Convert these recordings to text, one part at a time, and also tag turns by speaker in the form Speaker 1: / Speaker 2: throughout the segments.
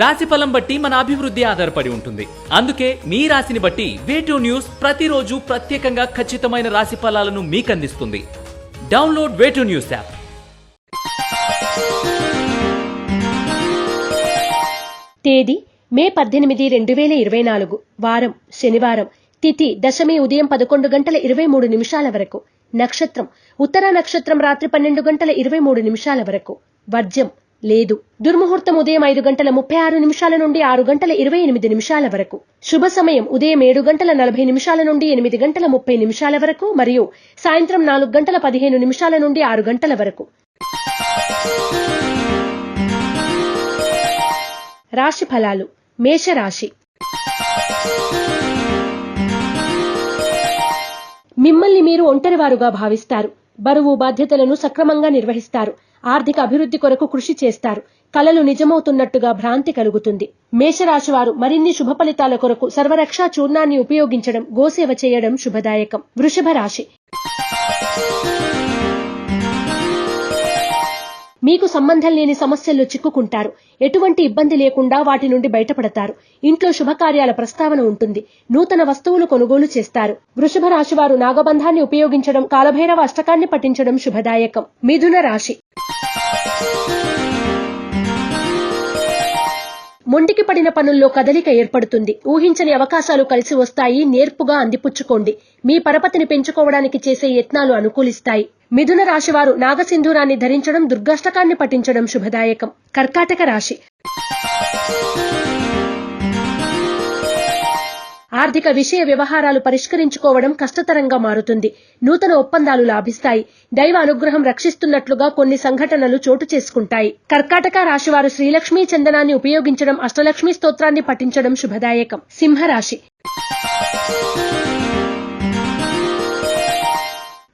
Speaker 1: రాశి ఫలం బట్టి మన అభివృద్ధి ఆధారపడి ఉంటుంది. అందుకే మీ రాశిని బట్టి వేటూ న్యూస్ ప్రతిరోజు ప్రత్యేకంగా ఖచ్చితమైన రాశి ఫలాలను మీకు అందిస్తుంది డౌన్లోడ్ వేటూ న్యూస్ యాప్
Speaker 2: తేదీ మే పద్దెనిమిది రెండు వేల ఇరవై నాలుగు వారం శనివారం తిథి దశమి ఉదయం పదకొండు గంటల ఇరవై మూడు నిమిషాల వరకు. నక్షత్రం ఉత్తర నక్షత్రం రాత్రి పన్నెండు గంటల ఇరవై మూడు నిమిషాల వరకు. వర్జ్యం లేదు. దుర్ముహూర్తం ఉదయం ఐదు గంటల ముప్పై ఆరు నిమిషాల నుండి ఆరు గంటల ఇరవై ఎనిమిది నిమిషాల వరకు. శుభ సమయం ఉదయం ఏడు గంటల నలభై నిమిషాల నుండి ఎనిమిది గంటల ముప్పై నిమిషాల వరకు మరియు సాయంత్రం నాలుగు గంటల పదిహేను నిమిషాల నుండి ఆరు గంటల వరకు. రాశి ఫలాలు. మేషరాశి. మిమ్మల్ని మీరు ఒంటరివారుగా భావిస్తారు. బరువు బాధ్యతలను సక్రమంగా నిర్వహిస్తారు. ఆర్థిక అభివృద్ధి కొరకు కృషి చేస్తారు. కలలు నిజమవుతున్నట్టుగా భ్రాంతి కలుగుతుంది. మేషరాశి వారు మరిన్ని శుభ ఫలితాల కొరకు సర్వరక్షా చూర్ణాన్ని ఉపయోగించడం గోసేవ చేయడం శుభదాయకం. వృషభ రాశి. మీకు సంబంధం లేని సమస్యల్లో చిక్కుకుంటారు. ఎటువంటి ఇబ్బంది లేకుండా వాటి నుండి బయటపడతారు. ఇంట్లో శుభకార్యాల ప్రస్తావన ఉంటుంది. నూతన వస్తువులు కొనుగోలు చేస్తారు. వృషభ రాశి వారు నాగబంధాన్ని ఉపయోగించడం కాలభైరవ అష్టకాన్ని పఠించడం శుభదాయకం. మిథున రాశి. మొండికి పడిన పనుల్లో కదలిక ఏర్పడుతుంది. ఊహించని అవకాశాలు కలిసి వస్తాయి. నేర్పుగా అందిపుచ్చుకోండి. మీ పరపతిని పెంచుకోవడానికి చేసే యత్నాలు అనుకూలిస్తాయి. మిథున రాశివారు నాగసింధూరాన్ని ధరించడం దుర్గాష్టకాన్ని పఠించడం శుభదాయకం. కర్కాటక రాశి. ఆర్థిక విషయ వ్యవహారాలు పరిష్కరించుకోవడం కష్టతరంగా మారుతుంది. నూతన ఒప్పందాలు లాభిస్తాయి. దైవ అనుగ్రహం రక్షిస్తున్నట్లుగా కొన్ని సంఘటనలు చోటు చేసుకుంటాయి. కర్కాటక రాశివారు శ్రీలక్ష్మీ చందనాన్ని ఉపయోగించడం అష్టలక్ష్మి స్తోత్రాన్ని పఠించడం శుభదాయకం. సింహరాశి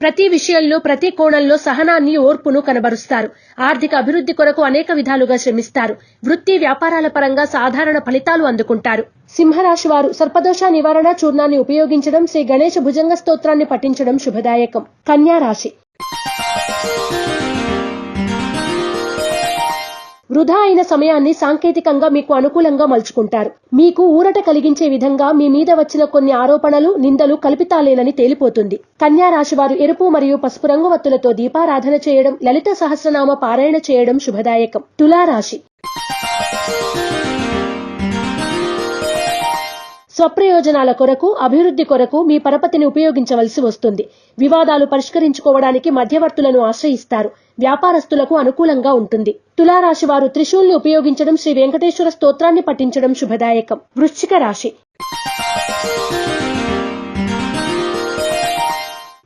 Speaker 2: ప్రతి విషయంలో ప్రతి కోణంలో సహనాన్ని ఓర్పును కనబరుస్తారు. ఆర్థిక అభివృద్ధి కొరకు అనేక విధాలుగా శ్రమిస్తారు. వృత్తి వ్యాపారాల పరంగా సాధారణ ఫలితాలు అందుకుంటారు. సింహరాశి వారు సర్పదోష నివారణ చూర్ణాన్ని ఉపయోగించడం శ్రీ గణేష్ భుజంగ స్తోత్రాన్ని పఠించడం శుభదాయకం. కన్యా రాశి. వృధా అయిన సమయాన్ని సాంకేతికంగా మీకు అనుకూలంగా మలుచుకుంటారు. మీకు ఊరట కలిగించే విధంగా మీ మీద వచ్చిన కొన్ని ఆరోపణలు నిందలు కల్పితాలేనని తేలిపోతుంది. కన్యా రాశి వారు ఎరుపు మరియు పసుపు రంగు వత్తులతో దీపారాధన చేయడం లలిత సహస్రనామ పారాయణ చేయడం శుభదాయకం. తులారాశి స్వప్రయోజనాల కొరకు అభివృద్ధి కొరకు మీ పరపతిని ఉపయోగించవలసి వస్తుంది. వివాదాలు పరిష్కరించుకోవడానికి మధ్యవర్తులను ఆశ్రయిస్తారు. వ్యాపారస్తులకు అనుకూలంగా ఉంటుంది. తులారాశి వారు త్రిశూల్ని ఉపయోగించడం శ్రీ వెంకటేశ్వర స్తోత్రాన్ని పఠించడం శుభదాయకం. వృశ్చిక రాశి.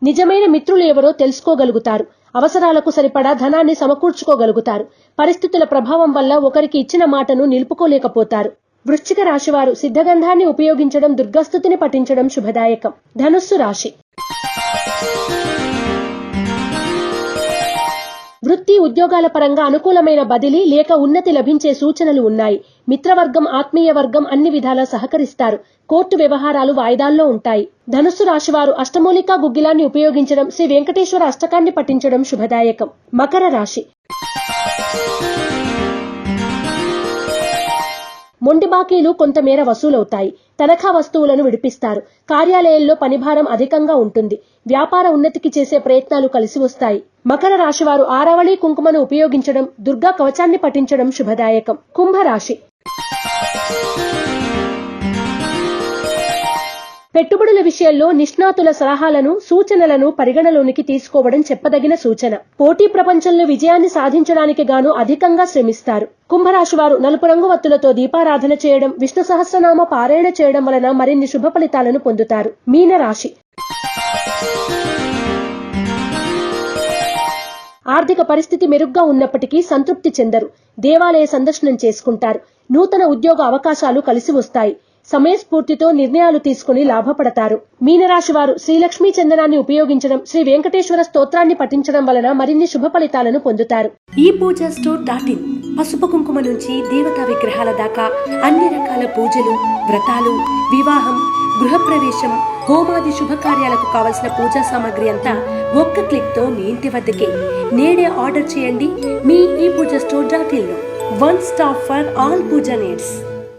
Speaker 2: నిజమైన మిత్రులు ఎవరో తెలుసుకోగలుగుతారు. అవసరాలకు సరిపడా ధనాన్ని సమకూర్చుకోగలుగుతారు. పరిస్థితుల ప్రభావం వల్ల ఒకరికి ఇచ్చిన మాటను నిలుపుకోలేకపోతారు. వృశ్చిక రాశివారు సిద్ధగంధాన్ని ఉపయోగించడం దుర్గస్థుతిని పఠించడం శుభదాయకం. ధనుస్సు రాశి. వృత్తి ఉద్యోగాల పరంగా అనుకూలమైన బదిలీ లేక ఉన్నతి లభించే సూచనలు ఉన్నాయి. మిత్రవర్గం ఆత్మీయ వర్గం అన్ని విధాలా సహకరిస్తారు. కోర్టు వ్యవహారాలు వాయిదాల్లో ఉంటాయి. ధనుస్సు రాశివారు అష్టమూలికా గుగ్గిలాన్ని ఉపయోగించడం శ్రీ వెంకటేశ్వర అష్టకాన్ని పఠించడం శుభదాయకం. మకర రాశి. మొండి బాకీలు కొంతమేర వసూలవుతాయి. తనఖా వస్తువులను విడిపిస్తారు. కార్యాలయంలో పనిభారం అధికంగా ఉంటుంది. వ్యాపార ఉన్నతికి చేసే ప్రయత్నాలు కలిసి వస్తాయి. మకర రాశివారు ఆరావళి కుంకుమను ఉపయోగించడం దుర్గా కవచాన్ని పఠించడం శుభదాయకం. కుంభరాశి పెట్టుబడుల విషయంలో నిష్ణాతుల సలహాలను సూచనలను పరిగణలోనికి తీసుకోవడం చెప్పదగిన సూచన. పోటీ ప్రపంచంలో విజయాన్ని సాధించడానికి గాను అధికంగా శ్రమిస్తారు. కుంభరాశి వారు నలుపు రంగు వత్తులతో దీపారాధన చేయడం విష్ణు సహస్రనామ పారాయణ చేయడం వలన మరిన్ని శుభ ఫలితాలను పొందుతారు. మీనరాశి. ఆర్థిక పరిస్థితి మెరుగ్గా ఉన్నప్పటికీ సంతృప్తి చెందరు. దేవాలయ సందర్శనం చేసుకుంటారు. నూతన ఉద్యోగ అవకాశాలు కలిసి వస్తాయి. సమయస్ఫూర్తితో నిర్ణయాలు తీసుకుని లాభపడతారు. మీనరాశి వారు శ్రీలక్ష్మీ చందనాన్ని ఉపయోగించడం శ్రీ వెంకటేశ్వర స్తోత్రాన్ని పఠించడం వలన మరిన్ని శుభ ఫలితాలను పొందుతారు.
Speaker 3: ఈ పూజ స్టోర్ డాట్ ఇన్
Speaker 2: పసుపు కుంకుమ నుంచి దేవతా విగ్రహాల దాకా అన్ని రకాల పూజలు వ్రతాలు వివాహం గృహప్రవేశం హోమాది శుభకార్యాలకు కావలసిన పూజా సామాగ్రి అంతా ఒక్క క్లిక్తో మీ ఇంటి వద్దకే. నేడే ఆర్డర్ చేయండి మీ ఈ Pooja store dot in one stop for all Pooja needs.